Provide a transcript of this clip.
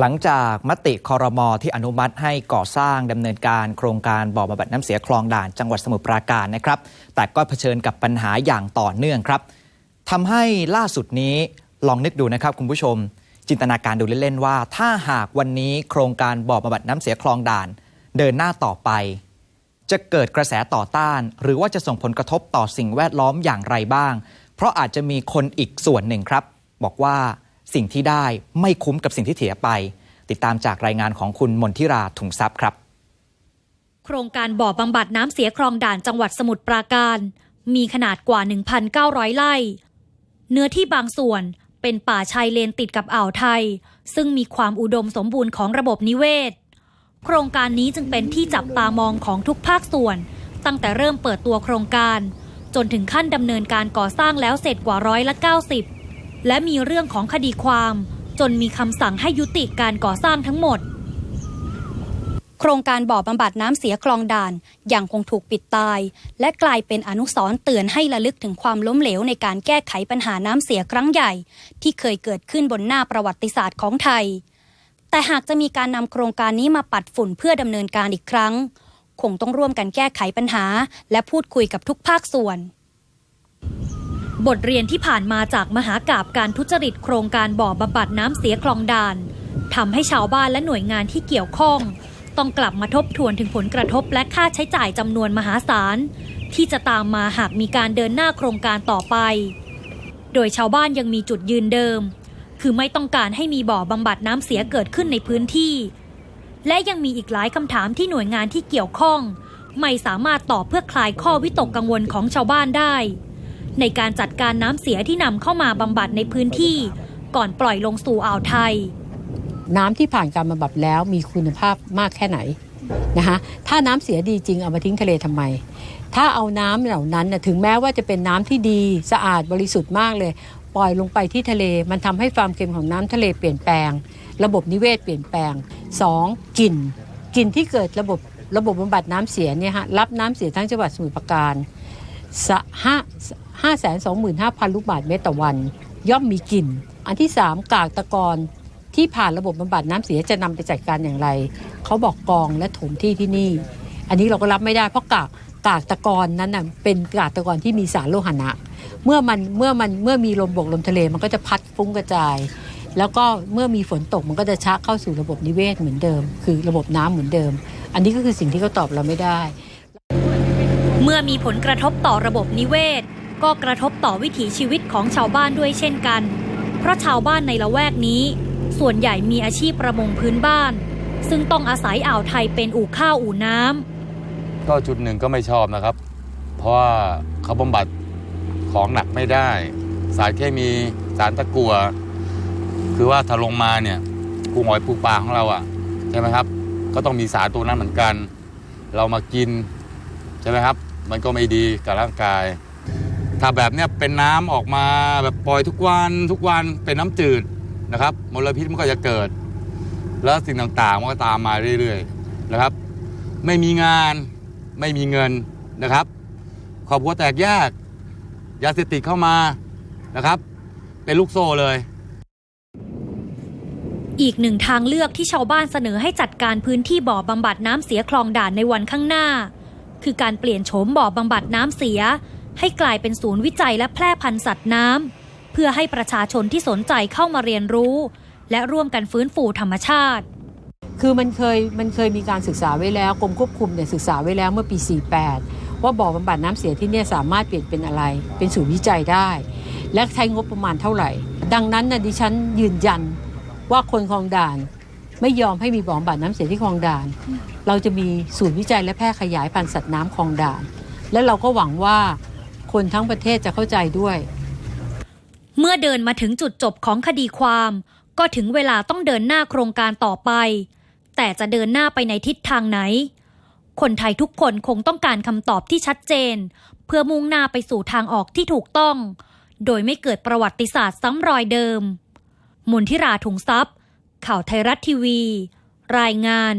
หลังจากมติคอรมอที่อนุมัติให้ก่อสร้างดำเนินการโครงการบ่อบำบัดน้ำเสียคลองด่านจังหวัดสมุทรปราการนะครับ แต่ก็เผชิญกับปัญหาอย่างต่อเนื่องครับทำให้ล่าสุดนี้ลองนึกดูนะครับคุณผู้ชม จินตนาการดูเล่นๆว่า ถ้าหากวันนี้โครงการบ่อบำบัดน้ำเสียคลองด่าน เดินหน้าต่อไป จะเกิดกระแสต่อต้าน หรือว่าจะส่งผลกระทบต่อสิ่งแวดล้อมอย่างไรบ้าง เพราะอาจจะมีคนอีกส่วนหนึ่งครับ บอกว่า สิ่งที่ได้ไม่คุ้มกับสิ่งที่เสียไป ติดตามจากรายงานของคุณมนทิราถุงทรัพย์ครับ โครงการบ่อบำบัดน้ำเสียคลองด่านจังหวัดสมุทรปราการ มีขนาดกว่า 1,900 ไร่ เนื้อที่บางส่วนเป็นป่าชายเลนติดกับอ่าวไทย ซึ่งมีความอุดมสมบูรณ์ของระบบนิเวศ โครงการนี้จึงเป็นที่จับตามองของทุกภาคส่วน ตั้งแต่เริ่มเปิดตัวโครงการ จนถึงขั้นดำเนินการก่อสร้างแล้วเสร็จกว่าร้อยละ90 และมีเรื่องของคดีความ จนมีคำสั่งให้ยุติการก่อสร้างทั้งหมด โครงการบ่อบำบัดน้ำเสียคลองด่านยังคงถูกปิดตาย และกลายเป็นอนุสรณ์เตือนให้ระลึกถึงความล้มเหลวในการแก้ไขปัญหาน้ำเสียครั้งใหญ่ ที่เคยเกิดขึ้นบนหน้าประวัติศาสตร์ของไทย แต่หากจะมีการนำโครงการนี้มาปัดฝุ่นเพื่อดำเนินการอีกครั้ง คงต้องร่วมกันแก้ไขปัญหา และพูดคุยกับทุกภาคส่วน บทเรียนที่ผ่านมาจากมหากาบการทุจริตโครงการบ่อบำบัดน้ำเสียคลองด่านทำให้ชาวบ้านและหน่วยงานที่เกี่ยวข้อง ต้องกลับมาทบทวนถึงผลกระทบและค่าใช้จ่ายจำนวนมหาศาล ที่จะตามมาหากมีการเดินหน้าโครงการต่อไป โดยชาวบ้านยังมีจุดยืนเดิม คือไม่ต้องการให้มีบ่อบำบัดน้ำเสียเกิดขึ้นในพื้นที่ และยังมีอีกหลายคำถามที่หน่วยงานที่เกี่ยวข้อง ไม่สามารถตอบเพื่อคลายข้อวิตกกังวลของชาวบ้านได้ ในการจัดการน้ำเสียที่นำเข้ามาบำบัดในพื้นที่ ก่อนปล่อยลงสู่อ่าวไทย น้ำที่ผ่านการบำบัดแล้วมีคุณภาพมากแค่ไหนนะคะถ้าน้ำเสียดีจริงเอามาทิ้งทะเลทำไม ถ้าเอาน้ำเหล่านั้นนะถึงแม้ว่าจะเป็นน้ำที่ดีสะอาดบริสุทธิ์มากเลย ปล่อยลงไปที่ทะเล มันทำให้ความเค็มของน้ำทะเลเปลี่ยนแปลง ระบบนิเวศเปลี่ยนแปลง 2. กลิ่นกลิ่นที่เกิดระบบระบบบำบัดน้ำเสียเนี่ยฮะรับน้ำเสียทั้งจังหวัดสมุทรปราการสะห้า ห้าแสนสองหมื่นห้าพันลูกบาทเมตรต่อวัน ย่อมมีกลิ่น อันที่ 3 กากตะกอนที่ผ่านระบบบำบัดน้ำเสียจะนำไปจัดการอย่างไร เขาบอกกองและถมที่ที่นี่ อันนี้เราก็รับไม่ได้เพราะกากกากตะกอนนั้นน่ะเป็นกากตะกอนที่มีสารโลหะนะเมื่อมันเมื่อมันเมื่อมีลมบกลมทะเลมันก็จะพัดฟุ้งกระจาย แล้วก็เมื่อมีฝนตกมันก็จะชักเข้าสู่ระบบนิเวศเหมือนเดิม คือระบบน้ำเหมือนเดิม อันนี้ก็คือสิ่งที่เขาตอบเราไม่ได้ เมื่อมีผลกระทบต่อระบบนิเวศ ก็กระทบต่อวิถีชีวิตของชาวบ้านด้วยเช่นกัน เพราะชาวบ้านในละแวกนี้ ส่วนใหญ่มีอาชีพประมงพื้นบ้าน ซึ่งต้องอาศัยอ่าวไทยเป็นอู่ข้าวอู่น้ำก็จุดหนึ่งก็ไม่ชอบนะครับ เพราะว่าเขาบำบัดของหนักไม่ได้ สารเคมีสารตะกัวคือว่าถ้าลงมาเนี่ยปูหอยปูปลาของเราอะ่ะใช่ไหมครับ ก็ต้องมีสารตัวนั้นเหมือนกัน เรามากินใช่ไหมครับ มันก็ไม่ดีกับร่างกาย ถ้าแบบเนี้ยเป็นน้ำออกมาแบบปล่อยทุกวันทุกวันเป็นน้ำจืดนะครับมลพิษมันก็จะเกิด แล้วสิ่งต่างๆมันก็ตามมาเรื่อยๆนะครับ ไม่มีงานไม่มีเงินนะครับครอบครัวแตกแยกยาเสพติดเข้ามานะครับ เป็นลูกโซ่เลยอีกหนึ่งทางเลือกที่ชาวบ้านเสนอให้จัดการพื้นที่บ่อบำบัดน้ำเสียคลองด่านในวันข้างหน้า คือการเปลี่ยนโฉมบ่อบำบัดน้ำเสีย ให้กลายเป็นศูนย์วิจัยและแพร่พันธุ์สัตว์น้ำเพื่อให้ประชาชนที่สนใจเข้ามาเรียนรู้ และร่วมกันฟื้นฟูธรรมชาติ คือมันเคยมันเคยมีการศึกษาไว้แล้วกรมควบคุมเนี่ยศึกษาไว้แล้วเมื่อปี 48 ว่าบ่อบำบัดน้ำเสียที่เนี่ยสามารถเปลี่ยนเป็นอะไร เป็นศูนย์วิจัยได้ และใช้งบประมาณเท่าไหร่ ดังนั้นนะดิฉันยืนยันว่าคนคลองด่านไม่ยอมให้มีบ่อบำบัดน้ำเสียที่คลองด่าน เราจะมีศูนย์วิจัยและแพร่ขยายพันธุ์สัตว์น้ำคลองด่าน และเราก็หวังว่า คนทั้งประเทศจะเข้าใจด้วย เมื่อเดินมาถึงจุดจบของคดีความ ก็ถึงเวลาต้องเดินหน้าโครงการต่อไป แต่จะเดินหน้าไปในทิศทางไหน คนไทยทุกคนคงต้องการคำตอบที่ชัดเจน เพื่อมุ่งหน้าไปสู่ทางออกที่ถูกต้อง โดยไม่เกิดประวัติศาสตร์ซ้ำรอยเดิมมนทิราถุงทรัพย์ ข่าวไทยรัฐทีวี รายงาน